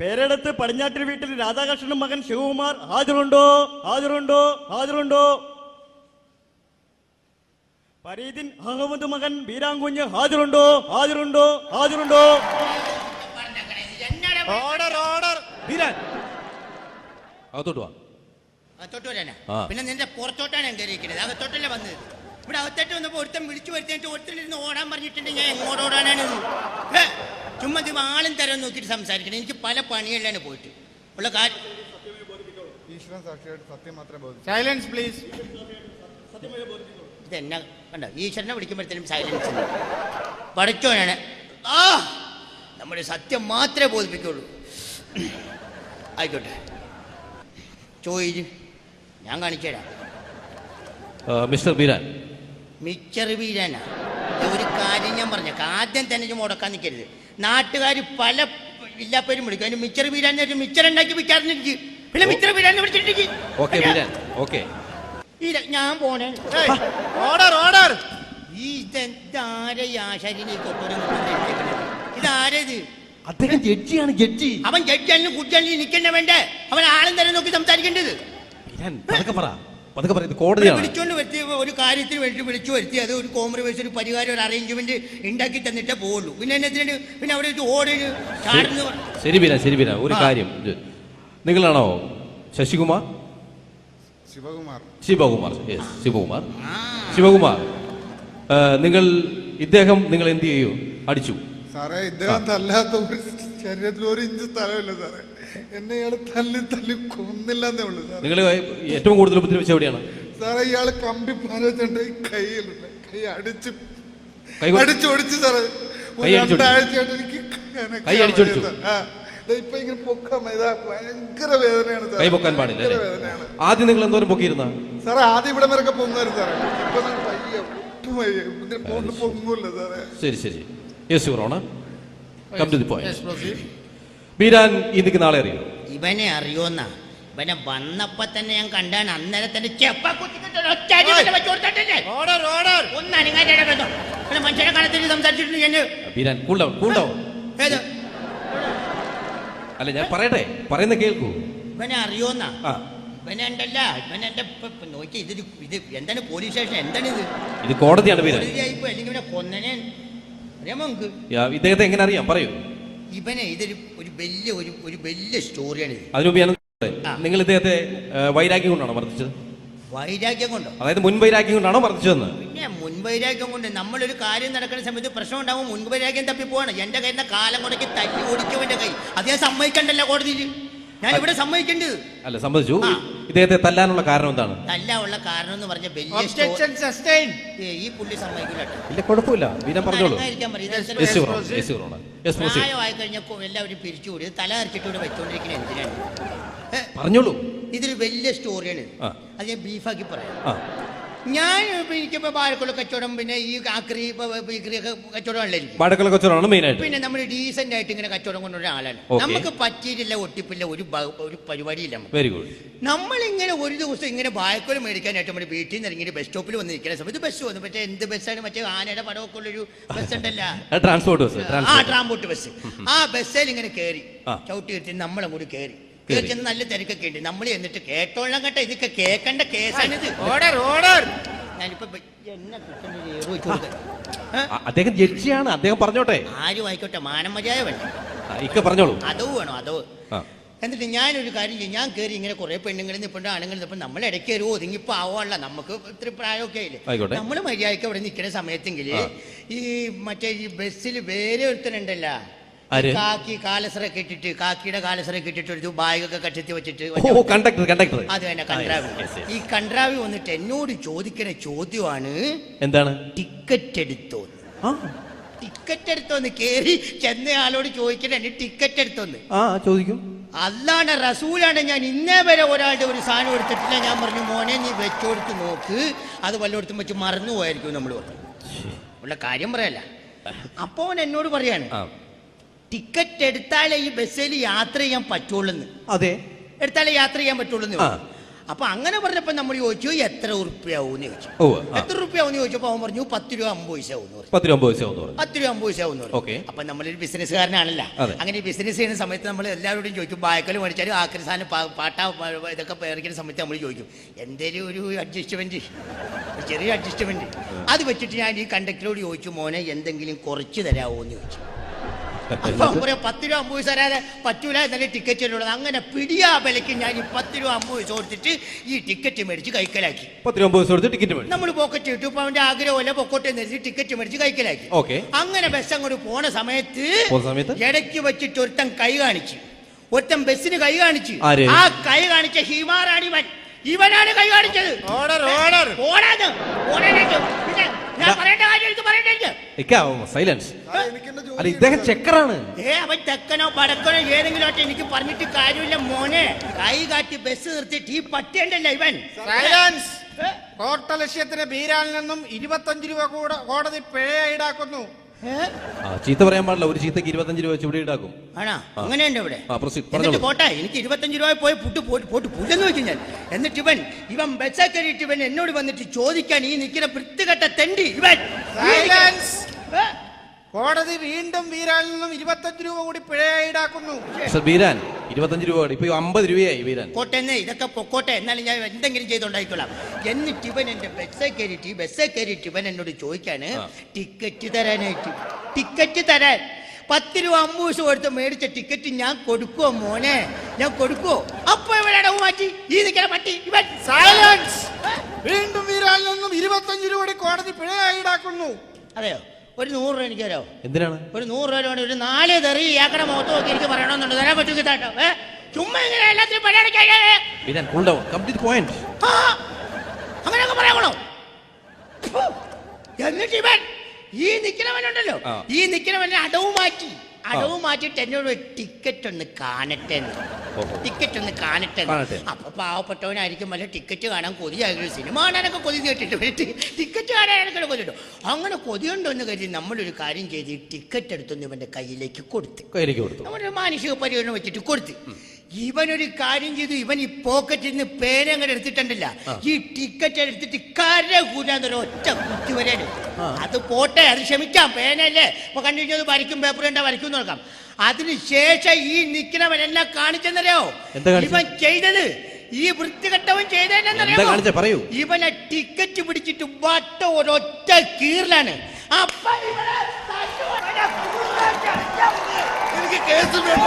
പേരെടുത്ത് പടിഞ്ഞാറ്റിൽ വീട്ടിൽ രാധാകൃഷ്ണൻ മകൻ ശിവകുമാർ ഹാജറുണ്ടോ ഹാജറുണ്ടോ ഹാജറുണ്ടോ ഫരീദിൻ അഹമ്മദ് മകൻ ബീരാങ്കുഞ്ഞ് ഹാജറുണ്ടോ ഹാജറുണ്ടോ ഹാജറുണ്ടോ ഓർഡർ ഓർഡർ ബീരാൻ അകത്തോട്ട് വാ. അകത്തോട്ട് വരാനാ? പിന്നെ നിന്റെ പുറത്തോട്ടാണ് ഞാൻ കയറിയിരിക്കുന്നത് അകത്തോട്ടല്ലേ വന്നത്? ഇവിടെ അകത്തോട്ട് വന്നപ്പോ ഒരുത്തൻ വിളിച്ചു വരുത്തിയിട്ട് ഒരുത്തരിരുന്ന് ഓടാൻ പറഞ്ഞിട്ടുണ്ടെങ്കിൽ ഞാൻ എങ്ങോട്ട് ഓടാനാണ് ചുമ്മാ ഇത് ആളും തരം നോക്കിയിട്ട് സംസാരിക്കണം. എനിക്ക് പല പണികളിലാണ് പോയിട്ട്. ഉള്ള കാര്യം ഈശ്വരൻ സാക്ഷിയായിട്ട് സത്യം മാത്രമേ ബോധിച്ചു സൈലൻസ് പ്ലീസ് ഇതെന്നാ? കണ്ടോ? ഈശ്വരനെ വിളിക്കുമ്പോഴത്തേനും സൈലൻസ് പഠിച്ചോനാണ് ആ! നമ്മുടെ സത്യം മാത്രമേ ബോധിപ്പിക്കുള്ളൂ. ആയിക്കോട്ടെ. ചോദിച്ചു ഞാൻ കാണിച്ചുതരാം മിസ്റ്റർ ബീരാൻ. മിച്ചർ ബീരാനാ? ഒരു കാര്യം ഞാൻ പറഞ്ഞേക്കാം. ആദ്യം തന്നെ മുടക്കാൻ നിൽക്കരുത്. നാട്ടുകാർ പല ഇല്ലാപ്പേരും വിളിക്കും. അതിന് മിച്ചർ വീരാൻ മിച്ചർ ഉണ്ടാക്കി വിൽക്കാറുണ്ട് പിന്നെ മിച്ചർ വീരാൻ വിളിച്ചിട്ടുണ്ട് ഞാൻ പോണേ. Order order. ഈ ഇതെന്താരെ ഈ ആശാരിനെ ഈ കൊട്ടൂരം കൊണ്ടുവന്ന് ഇത് അദ്ദേഹം ജഡ്ജിയാണ് ജഡ്ജി. അവൻ ജഡ്ജാലും കുറ്റാലും നിൽക്കണ്ട വേണ്ടേ? അവൻ ആളും തന്നെ നോക്കി സംസാരിക്കേണ്ടത്. പറ. പതുക്കെ പറയുന്നത് കോടതിയാണ്. വിളിച്ചോണ്ട് വരുത്തി ഒരു കാര്യത്തിന് വേണ്ടി വിളിച്ചു വരുത്തി അത് ഒരു കോംപ്രമൈസ് ഒരു പരിഹാരം ഒരു അറേഞ്ച്മെന്റ് ഉണ്ടാക്കി തന്നിട്ടേ പോവുള്ളൂ. പിന്നെ എന്നതിന് പിന്നെ അവിടെ ഓടി ഓടിന് ശരി ബീരാൻ ശരി ബീരാൻ ഒരു കാര്യം നിങ്ങളാണോ ശശികുമാർ? ശിവകുമാർ. ശിവകുമാർ ശിവകുമാർ. ശിവകുമാർ നിങ്ങൾ ഇദ്ദേഹം നിങ്ങൾ എന്ത് ചെയ്യൂ? അടിച്ചു. സാറേ ഇദ്ദേഹം തല്ലാത്ത ഒരു ശരീരത്തിൽ ഒരു ഇഞ്ച് സ്ഥലമില്ല സാറേ. എന്നെ ഇയാൾ തല്ലി തല്ലി കൊന്നില്ലെന്നേ ഉള്ളൂ സാർ നിങ്ങൾ ഏറ്റവും കൂടുതൽ ഉപദ്രവിച്ച എവിടെയാണ്? സാറേ ഇയാൾ കമ്പി പാലിച്ചിട്ട് കൈയിലുണ്ട് കൈ അടിച്ച് അടിച്ചൊടിച്ച് സാറേ. രണ്ടാഴ്ചയായിട്ട് എനിക്ക് കൈ അടിച്ചൊടിച്ചു. ഇപ്പൊ ഇങ്ങനെ പൊക്കാൻ ഭയങ്കര വേദനയാണ്. കൈ പൊക്കാൻ പാടില്ല ആദ്യം നിങ്ങൾ എന്തോരം പൊക്കിയിരുന്ന? സാറേ ആദ്യം ഇവിടെ വരെ പൊങ്ങായിരുന്നു സാറേ. ഇപ്പൊ ഒട്ടും പൊങ്ങൂല്ല ശരി. ശരി yes your honour come to the point Beeran ഈ നിൽക്കുന്ന ആളെ അറിയോ? ഇവനെ അറിയോന്നാ. ഇവനെ വന്നപ്പോ തന്നെ ഞാൻ കണ്ടാണ്. അന്നേരം തന്നെ ചെപ്പ ഒന്ന് മനുഷ്യനെ സംസാരിച്ചിട്ടുണ്ട് ഞാൻ? Beeran cool down cool down ഏത്? അല്ല ഞാൻ പറയട്ടെ. പറയുന്ന കേൾക്കൂ. ഇവനെ അറിയോന്നാ? ഇവനെ ഉണ്ടല്ല. ഇവനെ എന്റെ നോക്കി. ഇത് ഇത് എന്താണ് പോലീസ് സ്റ്റേഷൻ എന്താണ് ഇത്? ഇത് കോടതിയാണ് അല്ലെങ്കിൽ ഇവനെ കൊന്നനെ അറിയാമോ നമുക്ക് യാ, ഇദ്ദേഹത്തെ എങ്ങനെ അറിയാം? പറയൂ. ഇവനെ ഇതൊരു ഒരു വലിയ ഒരു ഒരു വലിയ സ്റ്റോറിയാണ് ഇത്. നിങ്ങൾ ഇദ്ദേഹത്തെ വൈരാഗ്യം കൊണ്ടാണോ വർദ്ധിച്ചത് വൈരാഗ്യം കൊണ്ടോ? അതായത് മുൻവൈരാഗ്യം കൊണ്ടാണോ മർദ്ദിച്ചതെന്ന്? പിന്നെ മുൻവൈരാഗ്യം കൊണ്ട് നമ്മളൊരു കാര്യം നടക്കുന്ന സമയത്ത് പ്രശ്നം ഉണ്ടാവും മുൻവൈരാഗ്യം തപ്പി പോവാണ് എന്റെ കയ്യിൽ നിന്ന് കാലം മുടക്കി തല്ലി എന്റെ കൈ അദ്ദേഹം സമ്മതിക്കണ്ടല്ലോ കോടതിയിൽ. ഞാൻ ഇവിടെ സമ്മതിക്കണ്ട്. അല്ല സമ്മതിച്ചു. ഇദ്ദേഹത്തെ തല്ലാനുള്ള കാരണം എന്താണ്? തല്ല ഉള്ള കാരണം എന്ന് പറഞ്ഞ വലിയ സ്റ്റോ- ഏ, ഈ പുള്ളി സമ്മതിക്കില്ല കേട്ടോ. ഇല്ല കുഴപ്പമില്ല. വീരം പറഞ്ഞോളൂ. അനങ്ങാതിരിക്കാൻ പറയും. ഇത് yes your. Yes your honour yes proceed പ്രായമായി കഴിഞ്ഞപ്പോൾ എല്ലാവരും പിരിച്ചുകൂടി. ഇത് തല അരച്ചിട്ട് ഇവിടെ വെച്ചോണ്ടിരിക്കുന്ന എന്തിനാണ്? ഏ, പറഞ്ഞോളൂ. ഇതൊരു വലിയ സ്റ്റോറിയാണ്. ഇത്. ആ. അത് ഞാൻ ബീഫാക്കി പറയാം. ആ. ഞാൻ ഇരിക്കുമ്പോ ബാലക്കുള്ള കച്ചവടം പിന്നെ ഈ ആക്രി കച്ചവടമല്ലേ എനിക്ക്? മടക്കള മെയിൻ ആയിട്ട്. പിന്നെ നമ്മൾ ഡീസന്റ് ആയിട്ട് ഇങ്ങനെ കച്ചവടം കൊണ്ടൊരു ആളാണ്. നമുക്ക് പറ്റിയിട്ടില്ല ഒട്ടിപ്പില്ല ഒരു ഒരു പരിപാടിയില്ല വെരി ഗുഡ് നമ്മളിങ്ങനെ ഒരു ദിവസം ഇങ്ങനെ ബായക്കോൽ മേടിക്കാനായിട്ട് നമ്മുടെ വീട്ടിൽ നിന്ന് ഇറങ്ങി ബസ് സ്റ്റോപ്പിൽ വന്ന് നിൽക്കുന്ന സമയത്ത് ബസ് വന്നു. പക്ഷേ എന്ത് ബസ്സാണ് മറ്റേ ആനയുടെ പടമൊക്കെ ഉള്ളൊരു ബസ് ഉണ്ടല്ല. ട്രാൻസ്പോർട്ട് ബസ് ആ ട്രാൻസ്പോർട്ട് ബസ് ആ ബസ്സിൽ ഇങ്ങനെ കയറി. ചവിട്ടി എടുത്ത് നമ്മളെ കൂടി കയറി കേറി. നല്ല തിരക്കൊക്കെ ഉണ്ട്. നമ്മൾ എന്നിട്ട് കേട്ടോളാം കേട്ടോ. ഇതൊക്കെ കേൾക്കേണ്ട കേസാണിത് ഓർഡർ ഓർഡർ. ഞാനിപ്പോ എന്നെ? അദ്ദേഹം ജഡ്ജിയാണ്. അദ്ദേഹം പറഞ്ഞോട്ടെ. ആരും ആയിക്കോട്ടെ മാനം മര്യാദ വേണ്ട? ഇക്ക പറഞ്ഞോളൂ. അതോ വേണോ അതോ. എന്നിട്ട് ഞാനൊരു കാര്യം ചെയ്യും. ഞാൻ കയറി ഇങ്ങനെ കുറെ പെണ്ണുങ്ങളിൽ നിൽപ്പുണ്ട് ആണുങ്ങൾ നിൽപ്പുണ്ട് നമ്മൾ ഇടയ്ക്ക് ഒരു ഒതുങ്ങിപ്പോ ആവാനുള്ള നമുക്ക് ഇത്ര പ്രായമൊക്കെ ആയില്ലേ. നമ്മൾ മര്യാദയ്ക്ക് അവിടെ നിൽക്കുന്ന സമയത്തെങ്കിൽ ഈ മറ്റേ ഈ ബസ്സിൽ വേറെ ഒരുത്തനുണ്ടല്ല. ആര്? കാക്കി കാലസറ കെട്ടിട്ട് കാക്കിയുടെ കാലസറ കെട്ടിട്ട് ഒരു ബാഗൊക്കെ കെട്ടി വെച്ചിട്ട് ഓ കണ്ടക്ടർ കണ്ടക്ടർ. അത് തന്നെ കൺട്രാവി ഈ കണ്ട്രാവി വന്നിട്ട് എന്നോട് ചോദിക്കുന്ന ചോദ്യമാണ് എന്താണ്? ടിക്കറ്റ് എടുത്തോ ടിക്കറ്റ് എടുത്തോന്ന് കേറി ചെന്നയാളോട് ചോദിക്കണ ടിക്കറ്റ് എടുത്തോന്ന് ആ ചോദിക്കും. അല്ലാണ് റസൂലാണ് ഞാൻ ഇന്നേ വരെ ഒരാളുടെ ഒരു സാധനം എടുത്തിട്ടില്ല. ഞാൻ പറഞ്ഞു മോനെ നീ വെച്ചോടുത്ത് നോക്ക്. അത് വല്ലയിടത്തും വെച്ച് മറന്നു പോയായിരിക്കും നമ്മൾ പറഞ്ഞു ഉള്ള കാര്യം പറയല്ല. അപ്പോൾ അവൻ എന്നോട് പറയാണ് ടിക്കറ്റ് എടുത്താലേ ഈ ബസ്സിൽ യാത്ര ചെയ്യാൻ പറ്റുള്ളൂ അതെ. എടുത്താലേ യാത്ര ചെയ്യാൻ പറ്റുള്ളൂ അപ്പൊ അങ്ങനെ പറഞ്ഞപ്പോ നമ്മൾ ചോദിച്ചു എത്ര ഉറുപ്പ്യാവൂന്ന് ചോദിച്ചു. എത്ര ഉറുപ്പ്യാവൂന്ന് ചോദിച്ചപ്പോ അവൻ പറഞ്ഞു പത്ത് രൂപ അമ്പത് പൈസ പത്ത് രൂപ അമ്പത് പൈസ പത്ത് രൂപ അമ്പത് പൈസ ഓക്കേ. അപ്പൊ നമ്മളൊരു ബിസിനസ്സുകാരനാണല്ലോ. അങ്ങനെ ബിസിനസ് ചെയ്യുന്ന സമയത്ത് നമ്മൾ എല്ലാവരോടും ചോദിക്കും ബായക്കൽ മേടിച്ചാലും ആക്രി സാധനം പാട്ട ഇതൊക്കെ പേറിക്കുന്ന സമയത്ത് നമ്മൾ ചോദിക്കും എന്തേലും ഒരു അഡ്ജസ്റ്റ്മെന്റ് ചെറിയ അഡ്ജസ്റ്റ്മെന്റ് അത് വെച്ചിട്ട് ഞാൻ ഈ കണ്ടക്ടറോട് ചോദിച്ചു മോനെ എന്തെങ്കിലും കുറച്ച് തരാമോ എന്ന് ചോദിച്ചു. അപ്പൊ പത്ത് രൂപ അമ്പത് പൈസ തരാതെ പറ്റൂല എന്നാലും ടിക്കറ്റ് ഉള്ളത് അങ്ങനെ പിടിയാ വിലയ്ക്ക് ഞാൻ ഈ പത്ത് രൂപ അമ്പത് പൈസ കൊടുത്തിട്ട് ഈ ടിക്കറ്റ് മേടിച്ച് കൈക്കലാക്കി. പത്ത് രൂപ അമ്പത് കൊടുത്ത് ടിക്കറ്റ് മേടിച്ചു. നമ്മൾ പോക്കറ്റ് ഇട്ടു ഇപ്പൊ അവന്റെ ആഗ്രഹമല്ല പൊക്കോട്ടെ എന്ന് ടിക്കറ്റ് മേടിച്ച് കൈക്കലാക്കി. ഓക്കെ. അങ്ങനെ ബസ് അങ്ങോട്ട് പോണ സമയത്ത് പോണ സമയത്ത്? ഇടയ്ക്ക് വെച്ചിട്ട് ഒരുത്തൻ കൈ കാണിച്ചു. ഒരുത്തൻ ബസ്സിന് കൈ കാണിച്ചു. ആ കൈ കാണിച്ച ഹിമാറാണി ഇവനാണ് കൈ കാണിച്ചത്. ഓർഡർ ഓർഡർ ഓടാന്ന് ഓടാനായിട്ട് പിന്നെ ഞാൻ പറയേണ്ട കാര്യം എനിക്ക് പറയണ്ടേ സൈലൻസ് അല്ല ഇദ്ദേഹം ചെക്കറാണ്. ഏ അവൻ തെക്കനോ പടക്കനോ ഏതെങ്കിലും ആട്ടെ എനിക്ക് പറഞ്ഞിട്ട് കാര്യമില്ല മോനെ. കൈ കാട്ടി ബസ് നിർത്തിയിട്ട് ഈ പറ്റേണ്ടല്ല ഇവൻ. സൈലൻസ്? കോട്ട ലക്ഷ്യത്തിന് ബീരാനിൽ നിന്നും ഇരുപത്തഞ്ച് രൂപ കൂടെ കോടതി പിഴ ഈടാക്കുന്നു? ആ ചീത്ത പറയാൻ പാടില്ല. ഒരു ചീത്തക്ക് ഇരുപത്തഞ്ച് രൂപ വെച്ച് ഇവിടെ ഈടാക്കും. ആണോ? അങ്ങനെയുണ്ട് ഇവിടെ? ആ. എന്നിട്ട്. പോട്ടെ എനിക്ക് ഇരുപത്തഞ്ച് രൂപ പോയി പുട്ട് പോട്ട് പോട്ട് പുല്ലെന്ന് വെച്ചു ഞാൻ എന്നിട്ട് ഇവൻ ഇവൻ ബസ്സേ കയറിയിട്ട് ഇവൻ എന്നോട് വന്നിട്ട് ചോദിക്കാൻ ഈ നിൽക്കുന്ന വൃത്തികെട്ട തെണ്ടി ഇവൻ. ഏ? കോടതി വീണ്ടും ബീരാനിൽ നിന്നും ഇരുപത്തഞ്ച് രൂപ കൂടി പിഴ ഈടാക്കുന്നു. മിസ്റ്റർ ബീരാൻ ഇരുപത്തഞ്ച് രൂപ ഇപ്പൊ അമ്പത് രൂപയായി വീരൻ. കോട്ടെന്നെ ഇതൊക്കെ പൊക്കോട്ടെ എന്നാലും ഞാൻ എന്തെങ്കിലും ചെയ്തോണ്ടായിക്കോളാം എന്നിട്ട് ഇവൻ എന്റെ ബസ്സേ കയറിയിട്ട് ബസ് ബസ്സേ കയറിയിട്ട് ഇവൻ എന്നോട് ചോദിക്കാണ് ടിക്കറ്റ് തരാനായിട്ട് ടിക്കറ്റ് തരാൻ. പത്ത് രൂപ അമ്പത് ദിവസം കൊടുത്ത് മേടിച്ച ടിക്കറ്റ് ഞാൻ കൊടുക്കുവോ മോനെ? ഞാൻ കൊടുക്കുവോ? അപ്പൊ ഇവിടെ മാറ്റി. ഈ നിൽക്കണ പട്ടി ഇവൻ. സൈലൻസ് വീണ്ടും വീരാൽ നിന്നും ഇരുപത്തഞ്ച് രൂപ കൂടി കോടതി പിഴ ഈടാക്കുന്നു. അതെയോ? ഒരു നൂറ് രൂപ എനിക്ക് തരാമോ എന്തിനാണ്? ഒരു നൂറ് രൂപ വേണ്ടി ഒരു നാല് തെറി ഇയാക്കടെ മുഖത്ത് നോക്കി എനിക്ക് പറയണമെന്നുണ്ട്. തരാൻ പറ്റും കേട്ടോ ഏ? ചുമ്മാ ഇങ്ങനെ എല്ലാത്തിനും പരിപാടിക്കാ Beeran cool down complete point അങ്ങനെയൊക്കെ പറയാമോ എന്നിട്ട് ഇവൻ ഈ നിൽക്കുന്നവനുണ്ടല്ലോ. ഈ നിൽക്കുന്നവനെ അടവ് മാറ്റി. അടവ് മാറ്റിയിട്ട് എന്നോട് ടിക്കറ്റ് ഒന്ന് കാണട്ടെ എന്ന്. ടിക്കറ്റ് ഒന്ന് കാണട്ടെ. അപ്പൊ പാവപ്പെട്ടവനായിരിക്കും വല്ല ടിക്കറ്റ് കാണാൻ കൊതിയായിരുന്നു സിനിമ കാണാനൊക്കെ കൊതി കേട്ടിട്ട് ടിക്കറ്റ് കാണാനൊക്കെ കൊതിട്ടു അങ്ങനെ കൊതിയുണ്ടോന്ന് കരുതി നമ്മളൊരു കാര്യം ചെയ്ത് ടിക്കറ്റ് എടുത്തൊന്ന് ഇവന്റെ കയ്യിലേക്ക് കൊടുത്തു. കയ്യിലേക്ക് കൊടുത്തു. നമ്മുടെ മാനുഷിക പരിഗണന വെച്ചിട്ട് കൊടുത്ത്. ഇവനൊരു കാര്യം ചെയ്തു ഇവൻ ഈ പോക്കറ്റിൽ നിന്ന് പേരങ്ങനെ എടുത്തിട്ടുണ്ടല്ല. ഈ ടിക്കറ്റ് എടുത്തിട്ട് കര കൂടാന്നൊരു ഒറ്റ കുത്തി വരെ അത് പോട്ടെ അത് ക്ഷമിക്കാം പേനയല്ലേ? ഇപ്പൊ കണ്ടുകഴിഞ്ഞത് വരയ്ക്കും പേപ്പർ ഉണ്ടാ വരയ്ക്കും നോക്കാം. അതിനുശേഷം ഈ നിൽക്കുന്നവൻ എന്നെ കാണിച്ചെന്നറിയോ? ഇവൻ ചെയ്തത് ഈ വൃത്തികെട്ടവൻ ചെയ്തതെന്നറിയോ പറയൂ. ഇവനെ ടിക്കറ്റ് പിടിച്ചിട്ട് വട്ട ഒരൊറ്റ കീറിലാണ്. അപ്പൊ ഇവനെ തല്ലുകൊണ്ടവനെ എനിക്ക് കേസ് വേണ്ട.